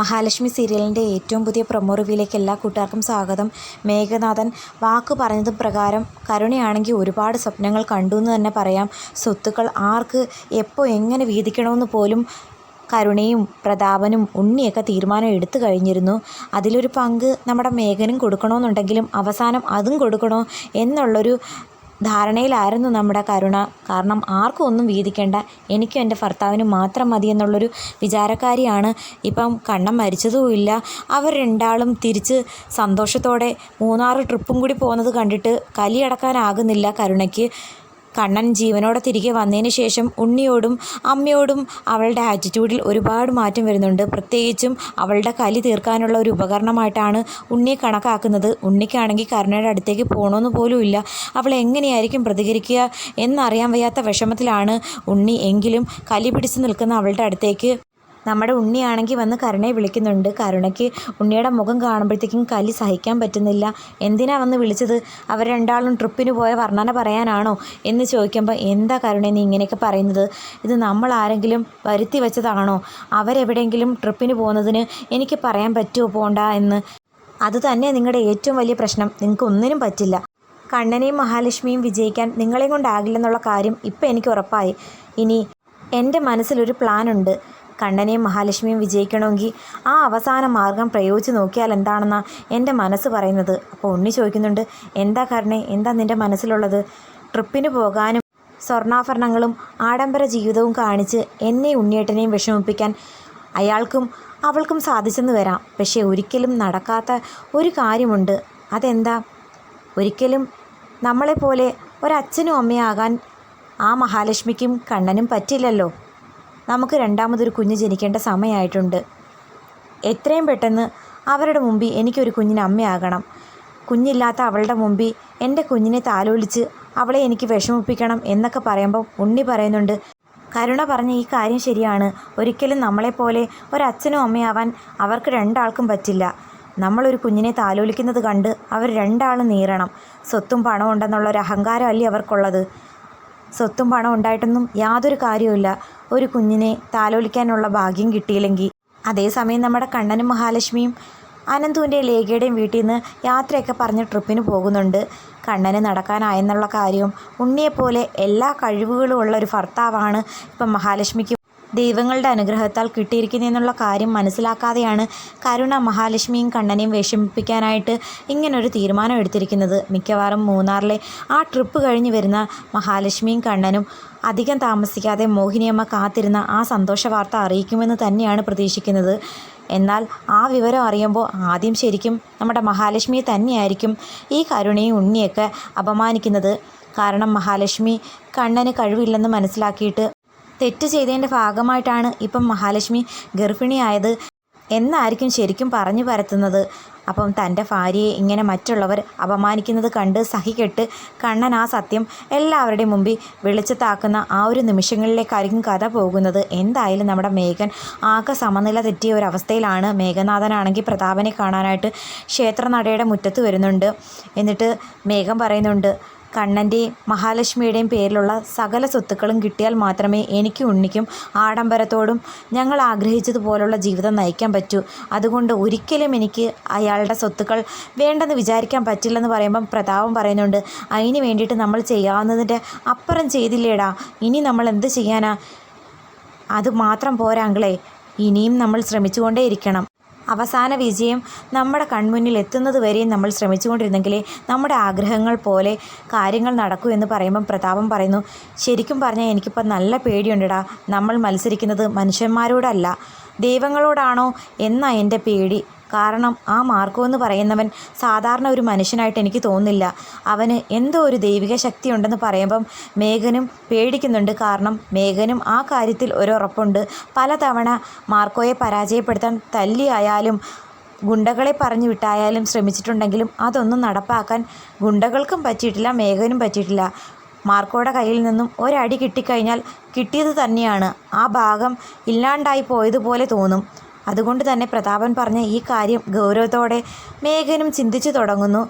മഹാലക്ഷ്മി സീരിയലിന്റെ ഏറ്റവും പുതിയ പ്രൊമോ റിവ്യൂയിലേക്ക് എല്ലാ കൂട്ടുകാർക്കും സ്വാഗതം. മേഘനാഥൻ വാക്ക് പറഞ്ഞത് പ്രകാരം കരുണയാണെങ്കിൽ ഒരുപാട് സ്വപ്നങ്ങൾ കണ്ടു എന്ന് തന്നെ പറയാം. സ്വത്തുക്കൾ ആർക്ക് എപ്പോൾ എങ്ങനെ വീതിക്കണമെന്ന് പോലും കരുണയും പ്രതാപനും ഉണ്ണിയൊക്കെ തീരുമാനം എടുത്തു കഴിഞ്ഞിരുന്നു. അതിലൊരു പങ്ക് നമ്മുടെ മേഘനും കൊടുക്കണമെന്നുണ്ടെങ്കിലും അവസാനം അതും കൊടുക്കണോ എന്നുള്ളൊരു ധാരണയിലായിരുന്നു നമ്മുടെ കരുണ. കാരണം ആർക്കും ഒന്നും വീതിക്കേണ്ട എനിക്കും എന്റെ ഭർത്താവിനും മാത്രം മതി എന്നുള്ളൊരു വിചാരക്കാരിയാണ് ഇപ്പം കണ്ണം മരിച്ചതുമില്ല അവർ രണ്ടാളും തിരിച്ച് സന്തോഷത്തോടെ മൂന്നാറ് ട്രിപ്പും കൂടി പോകുന്നത് കണ്ടിട്ട് കലിയടക്കാനാകുന്നില്ല കരുണയ്ക്ക്. കണ്ണൻ ജീവനോടെ തിരികെ വന്നതിന് ശേഷം ഉണ്ണിയോടും അമ്മയോടും അവളുടെ ആറ്റിറ്റ്യൂഡിൽ ഒരുപാട് മാറ്റം വരുന്നുണ്ട്. പ്രത്യേകിച്ചും അവളുടെ കലി തീർക്കാനുള്ള ഒരു ഉപകരണമായിട്ടാണ് ഉണ്ണിയെ കണക്കാക്കുന്നത്. ഉണ്ണിക്കാണെങ്കിൽ കരുണയുടെ അടുത്തേക്ക് പോകണമെന്ന് പോലുമില്ല അവൾ എങ്ങനെയായിരിക്കും പ്രതികരിക്കുക എന്നറിയാൻ വയ്യാത്ത വിഷമത്തിലാണ് ഉണ്ണി എങ്കിലും കലി പിടിച്ച് നിൽക്കുന്ന അവളുടെ അടുത്തേക്ക് നമ്മുടെ ഉണ്ണിയാണെങ്കിൽ വന്ന് കരുണയെ വിളിക്കുന്നുണ്ട്. കരുണയ്ക്ക് ഉണ്ണിയുടെ മുഖം കാണുമ്പോഴത്തേക്കും കലി സഹിക്കാൻ പറ്റുന്നില്ല. എന്തിനാ വന്ന് വിളിച്ചത്? അവർ രണ്ടാളും ട്രിപ്പിന് പോയ വർണന പറയാനാണോ എന്ന് ചോദിക്കുമ്പോൾ എന്താ കരുണ നീ ഇങ്ങനെയൊക്കെ പറയുന്നത്? ഇത് നമ്മൾ ആരെങ്കിലും വരുത്തി വെച്ചതാണോ? അവരെവിടെയെങ്കിലും ട്രിപ്പിന് പോകുന്നതിന് എനിക്ക് പറയാൻ പറ്റുമോ പോണ്ട എന്ന്. അത് തന്നെ നിങ്ങളുടെ ഏറ്റവും വലിയ പ്രശ്നം. നിങ്ങൾക്ക് ഒന്നിനും പറ്റില്ല. കണ്ണനെയും മഹാലക്ഷ്മിയും വിജയിക്കാൻ നിങ്ങളെയും കൊണ്ടാകില്ലെന്നുള്ള കാര്യം ഇപ്പം എനിക്ക് ഉറപ്പായി. ഇനി എന്റെ മനസ്സിലൊരു പ്ലാനുണ്ട് കണ്ണനെയും മഹാലക്ഷ്മിയും വിജയിക്കണമെങ്കിൽ ആ അവസാന മാർഗം പ്രയോഗിച്ച് നോക്കിയാൽ എന്താണെന്നാണ് എന്റെ മനസ്സ് പറയുന്നത്. അപ്പോൾ ഉണ്ണി ചോദിക്കുന്നുണ്ട് എന്താ കരുണേ? എന്താ നിന്റെ മനസ്സിലുള്ളത്? ട്രിപ്പിന് പോകാനും സ്വർണാഭരണങ്ങളും ആഡംബര ജീവിതവും കാണിച്ച് എന്നെ ഉണ്ണിയേട്ടനെയും വിഷമിപ്പിക്കാൻ അയാൾക്കും അവൾക്കും സാധിച്ചെന്ന് വരാം. പക്ഷേ ഒരിക്കലും നടക്കാത്ത ഒരു കാര്യമുണ്ട്. അതെന്താ? ഒരിക്കലും നമ്മളെപ്പോലെ ഒരച്ഛനും അമ്മയാകാൻ ആ മഹാലക്ഷ്മിക്കും കണ്ണനും പറ്റില്ലല്ലോ. നമുക്ക് രണ്ടാമതൊരു കുഞ്ഞ് ജനിക്കേണ്ട സമയമായിട്ടുണ്ട് എത്രയും പെട്ടെന്ന് അവരുടെ മുമ്പിൽ എനിക്കൊരു കുഞ്ഞിന് അമ്മയാകണം. കുഞ്ഞില്ലാത്ത അവളുടെ മുമ്പിൽ എന്റെ കുഞ്ഞിനെ താലോലിച്ച് അവളെ എനിക്ക് വിഷമിപ്പിക്കണം എന്നൊക്കെ പറയുമ്പോൾ ഉണ്ണി പറയുന്നുണ്ട് കരുണ പറഞ്ഞ ഈ കാര്യം ശരിയാണ്. ഒരിക്കലും നമ്മളെപ്പോലെ ഒരച്ഛനും അമ്മയാവാൻ അവർക്ക് രണ്ടാൾക്കും പറ്റില്ല. നമ്മളൊരു കുഞ്ഞിനെ താലോലിക്കുന്നത് കണ്ട് അവർ രണ്ടാളും നീറണം. സ്വത്തും പണവും ഉണ്ടെന്നുള്ള ഒരു അഹങ്കാരമല്ലേ അവർക്കുള്ളത്. സ്വത്തും പണം ഉണ്ടായിട്ടൊന്നും യാതൊരു കാര്യവുമില്ല. ഒരു കുഞ്ഞിനെ താലോലിക്കാനുള്ള ഭാഗ്യം കിട്ടിയില്ലെങ്കിൽ. അതേസമയം നമ്മുടെ കണ്ണനും മഹാലക്ഷ്മിയും അനന്തുവിന്റെയും ലേഖയുടെയും വീട്ടിൽ നിന്ന് യാത്രയൊക്കെ പറഞ്ഞ് ട്രിപ്പിന് പോകുന്നുണ്ട്. കണ്ണന് നടക്കാനായെന്നുള്ള കാര്യവും ഉണ്ണിയെപ്പോലെ എല്ലാ കഴിവുകളും ഉള്ള ഒരു ഭർത്താവാണ് ഇപ്പം മഹാലക്ഷ്മിക്ക് ദൈവങ്ങളുടെ അനുഗ്രഹത്താൽ കിട്ടിയിരിക്കുന്നതെന്നുള്ള കാര്യം മനസ്സിലാക്കാതെയാണ് കരുണ മഹാലക്ഷ്മിയും കണ്ണനെയും വിഷമിപ്പിക്കാനായിട്ട് ഇങ്ങനൊരു തീരുമാനം എടുത്തിരിക്കുന്നത്. മിക്കവാറും മൂന്നാറിലെ ആ ട്രിപ്പ് കഴിഞ്ഞ് വരുന്ന മഹാലക്ഷ്മിയും കണ്ണനും അധികം താമസിക്കാതെ മോഹിനിയമ്മ കാത്തിരുന്ന ആ സന്തോഷ വാർത്ത അറിയിക്കുമെന്ന് തന്നെയാണ് പ്രതീക്ഷിക്കുന്നത്. എന്നാൽ ആ വിവരം അറിയുമ്പോൾ ആദ്യം ശരിക്കും നമ്മുടെ മഹാലക്ഷ്മി തന്നെയായിരിക്കും ഈ കരുണയും ഉണ്ണിയൊക്കെ അപമാനിക്കുന്നത്. കാരണം മഹാലക്ഷ്മി കണ്ണന് കഴിവില്ലെന്ന് മനസ്സിലാക്കിയിട്ട് തെറ്റ് ചെയ്തതിന്റെ ഭാഗമായിട്ടാണ് ഇപ്പം മഹാലക്ഷ്മി ഗർഭിണിയായത് എന്നായിരിക്കും ശരിക്കും പറഞ്ഞു പരത്തുന്നത്. അപ്പം തന്റെ ഭാര്യയെ ഇങ്ങനെ മറ്റുള്ളവർ അപമാനിക്കുന്നത് കണ്ട് സഹികെട്ട് കണ്ണൻ ആ സത്യം എല്ലാവരുടെയും മുമ്പിൽ വെളിച്ചത്താക്കുന്ന ആ ഒരു നിമിഷങ്ങളിലേക്കായിരിക്കും കഥ പോകുന്നത്. എന്തായാലും നമ്മുടെ മേഘൻ ആകെ സമനില തെറ്റിയ ഒരു അവസ്ഥയിലാണ്. മേഘനാഥനാണെങ്കിൽ പ്രതാപനെ കാണാനായിട്ട് ക്ഷേത്രനടയുടെ മുറ്റത്ത് വരുന്നുണ്ട്. എന്നിട്ട് മേഘം പറയുന്നുണ്ട് കണ്ണന്റെയും മഹാലക്ഷ്മിയുടെയും പേരിലുള്ള സകല സ്വത്തുക്കളും കിട്ടിയാൽ മാത്രമേ എനിക്കും ഉണ്ണിക്കും ആഡംബരത്തോടും ഞങ്ങൾ ആഗ്രഹിച്ചതുപോലുള്ള ജീവിതം നയിക്കാൻ പറ്റൂ. അതുകൊണ്ട് ഒരിക്കലും എനിക്ക് അയാളുടെ സ്വത്തുക്കൾ വേണ്ടെന്ന് വിചാരിക്കാൻ പറ്റില്ലെന്ന് പറയുമ്പം പ്രതാപം പറയുന്നുണ്ട് അതിന് വേണ്ടിയിട്ട് നമ്മൾ ചെയ്യാവുന്നതിന്റെ അപ്പുറം ചെയ്തില്ലേടാ. ഇനി നമ്മൾ എന്ത് ചെയ്യാനാ? അത് മാത്രം പോരാങ്കളെ ഇനിയും നമ്മൾ ശ്രമിച്ചുകൊണ്ടേയിരിക്കണം. അവസാന വിജയം നമ്മുടെ കൺമുന്നിൽ എത്തുന്നത് വരെയും നമ്മൾ ശ്രമിച്ചുകൊണ്ടിരുന്നെങ്കിലേ നമ്മുടെ ആഗ്രഹങ്ങൾ പോലെ കാര്യങ്ങൾ നടക്കൂ എന്ന് പറയുമ്പം പ്രതാപം പറയുന്നു ശരിക്കും പറഞ്ഞാൽ എനിക്കിപ്പോൾ നല്ല പേടിയുണ്ടടാ. നമ്മൾ മത്സരിക്കുന്നത് മനുഷ്യന്മാരോടല്ല. ദൈവങ്ങളോടാണോ എന്നാ എന്റെ പേടി. കാരണം ആ മാർക്കോ എന്ന് പറയുന്നവൻ സാധാരണ ഒരു മനുഷ്യനായിട്ട് എനിക്ക് തോന്നുന്നില്ല. അവന് എന്തോ ഒരു ദൈവിക ശക്തി ഉണ്ടെന്ന് പറയുമ്പം മേഘനും പേടിക്കുന്നുണ്ട്. കാരണം മേഘനും ആ കാര്യത്തിൽ ഒരു ഉറപ്പുണ്ട്. പലതവണ മാർക്കോയെ പരാജയപ്പെടുത്താൻ തല്ലിയായാലും ഗുണ്ടകളെ പറഞ്ഞു വിട്ടായാലും ശ്രമിച്ചിട്ടുണ്ടെങ്കിലും അതൊന്നും നടപ്പാക്കാൻ ഗുണ്ടകൾക്കും പറ്റിയിട്ടില്ല മേഘനും പറ്റിയിട്ടില്ല. മാർക്കോയുടെ കയ്യിൽ നിന്നും ഒരടി കിട്ടിക്കഴിഞ്ഞാൽ കിട്ടിയത് തന്നെയാണ്. ആ ഭാഗം ഇല്ലാണ്ടായി പോയതുപോലെ തോന്നും. അതുകൊണ്ട് തന്നെ പ്രതാപൻ പറഞ്ഞ ഈ കാര്യം ഗൗരവത്തോടെ മേഘനും ചിന്തിച്ചു തുടങ്ങുന്നു.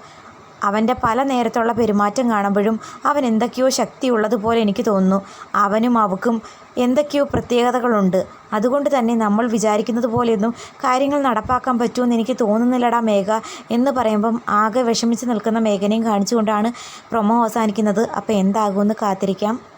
അവന്റെ പല നേരത്തുള്ള പെരുമാറ്റം കാണുമ്പോഴും അവൻ എന്തൊക്കെയോ ശക്തിയുള്ളതുപോലെ എനിക്ക് തോന്നുന്നു. അവനും അവക്കും എന്തൊക്കെയോ പ്രത്യേകതകളുണ്ട്. അതുകൊണ്ട് തന്നെ നമ്മൾ വിചാരിക്കുന്നത് പോലെയൊന്നും കാര്യങ്ങൾ നടപ്പാക്കാൻ പറ്റുമെന്ന് എനിക്ക് തോന്നുന്നില്ലടാ മേഘ എന്ന് പറയുമ്പം ആകെ വിഷമിച്ച് നിൽക്കുന്ന മേഘനയും കാണിച്ചുകൊണ്ടാണ് പ്രൊമോ അവസാനിക്കുന്നത്. അപ്പോൾ എന്താകുമെന്ന് കാത്തിരിക്കാം.